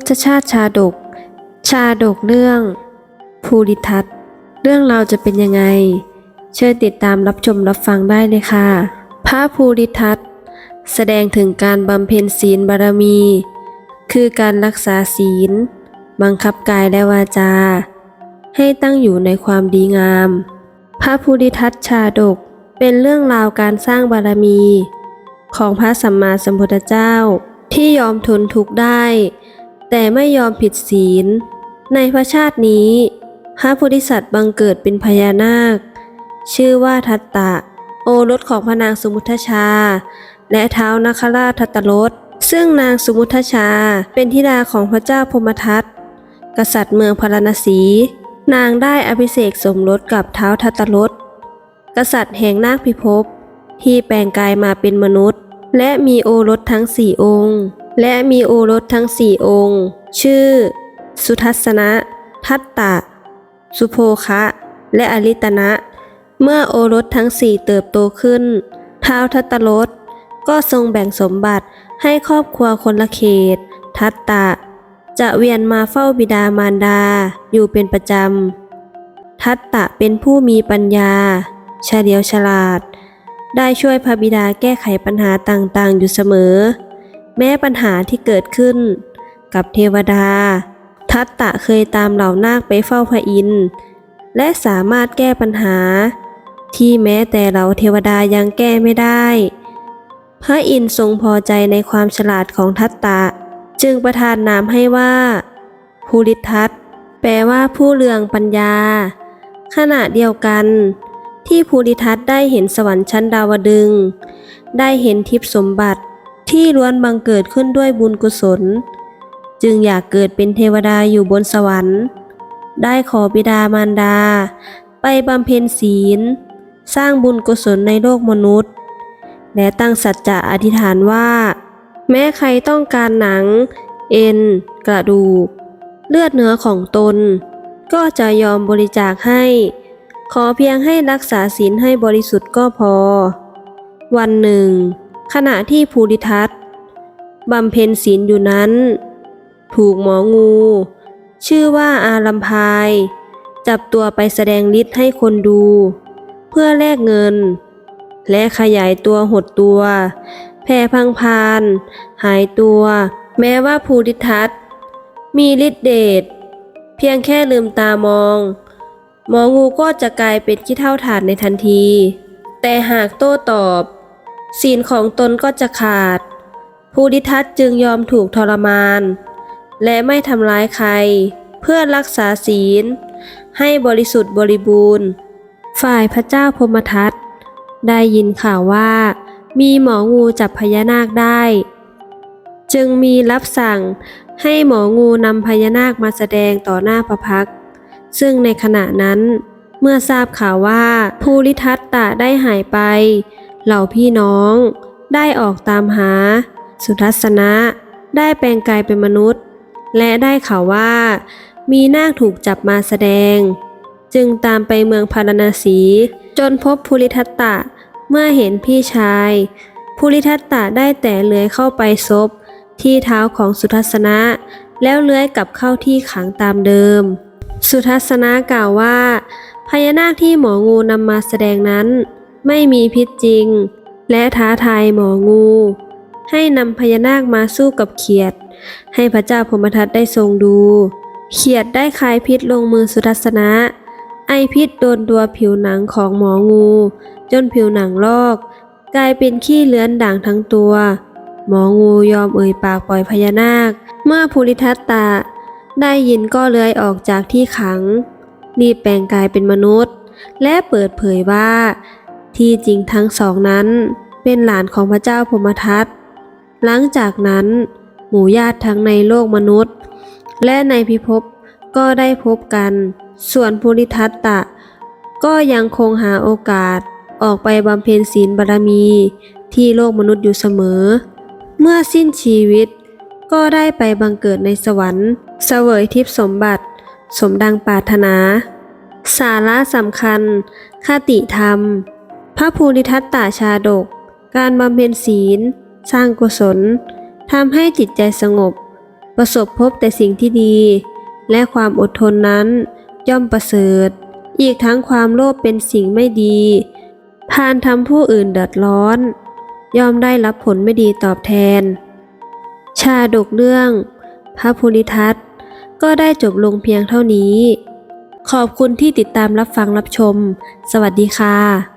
ชชาติชาดก ชาดกเรื่อง ภูริทัตน์เรื่องราวจะเป็นยังไง เชิญติดตามรับชมรับฟังได้เลยค่ะ พระภูริทัตน์แสดงถึงการบำเพ็ญศีลบารมี คือการรักษาศีล บังคับกายและวาจา ให้ตั้งอยู่ในความดีงาม พระภูริทัตน์ชาดกเป็นเรื่องราวการสร้างบารมี ของพระสัมมาสัมพุทธเจ้าที่ยอมทนทุกข์ได้ แต่ไม่ยอมผิดศีล ในพระชาตินี้ พระโพธิสัตว์บังเกิดเป็นพญานาค ชื่อว่าทัตตะ โอรสของพระนางสุมุทชา และเท้านาคราชทัตตรสซึ่งนางสุมุทชาเป็นธิดาของพระเจ้าพมทัตกษัตริย์เมืองพาราณสี นางได้อภิเษกสมรสกับเท้าทัตตรสกษัตริย์แห่งนาคพิภพที่แปลงกายมาเป็นมนุษย์ และมีโอรสทั้งสี่องค์ และมีโอรสทั้งสี่องค์ ชื่อ สุทัศนะ ทัตตะ สุโภคะ และอลิตนะ เมื่อโอรสทั้งสี่เติบโตขึ้น ท้าวทัตตรสก็ทรงแบ่งสมบัติให้ครอบครัวคนละเขต ทัตตะ จะเวียนมาเฝ้าบิดามารดาอยู่เป็นประจำ ทัตตะเป็นผู้มีปัญญาเฉลียวฉลาด ได้ช่วยพระบิดาแก้ไขปัญหาต่างๆ อยู่เสมอ แม้ปัญหาที่เกิดขึ้น กับเทวดา ทัตตะเคยตามเหล่านาคไปเฝ้าพระอินทร์และสามารถแก้ปัญหา ที่แม้แต่เราเทวดายังแก้ไม่ได้ พระอินทร์ทรงพอใจในความฉลาดของทัตตะ จึงประทานนามให้ว่าภูริทัตแปลว่าผู้เรืองปัญญา ขณะเดียวกัน ที่ภูริทัตได้เห็นสวรรค์ชั้นดาวดึง ได้เห็นทิพย์สมบัติ ที่ล้วนบังเกิดขึ้นด้วยบุญกุศล จึงอยากเกิดเป็นเทวดาอยู่บนสวรรค์ ได้ขอบิดามารดา ไปบำเพ็ญศีล สร้างบุญกุศลในโลกมนุษย์ และตั้งสัจจะอธิษฐานว่า แม้ใครต้องการหนัง เอ็น กระดูก เลือดเนื้อของตน ก็จะยอมบริจาคให้ ขอเพียงให้รักษาศีลให้บริสุทธิ์ก็พอ วันหนึ่ง ขณะที่ภูริทัตน์บำเพ็ญศีลอยู่นั้น ถูกหมองู ชื่อว่าอารัมพาย จับตัวไปแสดงฤทธิ์ให้คนดู เพื่อแลกเงิน และขยายตัวหดตัว แผ่พังพาน หายตัว แม้ว่าภูริทัตน์มีฤทธิเดชเพียงแค่ลืมตามอง หมองูก็จะกลายเป็นขี้เท่าฐานในทันที แต่หากโต้ตอบ ศีลของตนก็จะขาด ภูริทัตจึงยอมถูกทรมาน และไม่ทำร้ายใคร เพื่อรักษาศีล ให้บริสุทธิ์บริบูรณ์ ฝ่ายพระเจ้าพมทัตได้ยินข่าวว่า มีหมองูจับพญานาคได้ จึงมีรับสั่งให้หมองูนำพญานาคมาแสดงต่อหน้าพระพัก ซึ่งในขณะนั้นเมื่อทราบข่าวว่าภูริทัตตะได้หายไป เหล่าพี่น้องได้ออกตามหา สุทัศนะ ได้แปลงกายเป็นมนุษย์ และได้ข่าวว่า มีนาคถูกจับมาแสดง จึงตามไปเมืองพารณสี จนพบภูริทัตตะเมื่อเห็นพี่ชายภูริทัตตะได้แต่เลื้อยเข้าไปซบที่เท้าของสุทัศนะ แล้วเลื้อยกลับเข้าที่ขังตามเดิม สุทัศนะกล่าวว่าพญานาคที่หมองูนำมาแสดงนั้น ไม่มีพิษจริง และท้าทายหมองู ให้นำพญานาคมาสู้กับเขียด ให้พระเจ้าพรหมทัตได้ทรงดู เขียดได้คลายพิษลงมือสุทัศนะ ไอพิษโดนตัวผิวหนังของหมองู จนผิวหนังลอก กลายเป็นขี้เลื้อนด่างทั้งตัว หมองูยอมเอ่ยปากปล่อยพญานาค เมื่อภูริทัตตะได้ยินก็เลื้อยออกจากที่ขังรีบแปลงกายเป็นมนุษย์ และเปิดเผยว่า ที่จริงทั้งสองนั้นเป็นหลานของพระเจ้าพมทัตหลังจากนั้น หมู่ญาติทั้งในโลกมนุษย์ และในพิภพก็ได้พบกัน ส่วนภูริทัตตะ ก็ยังคงหาโอกาสออกไปบำเพ็ญศีลบารมี ที่โลกมนุษย์อยู่เสมอ เมื่อสิ้นชีวิต ก็ได้ไปบังเกิดในสวรรค์ เสวยทิพย์สมบัติ สมดังปรารถนา สาระสำคัญ คติธรรม พระภูริทัตตาชาดก การบำเพ็ญศีล สร้างกุศลทำให้จิตใจสงบ ประสบพบแต่สิ่งที่ดี และความอดทนนั้นย่อมประเสริฐ อีกทั้งความโลภเป็นสิ่งไม่ดีพานทำผู้อื่นเดือดร้อน ย่อมได้รับผลไม่ดีตอบแทน ชาดกเรื่อง พระภูริทัตก็ได้จบลงเพียงเท่านี้ ขอบคุณที่ติดตามรับฟังรับชม สวัสดีค่ะ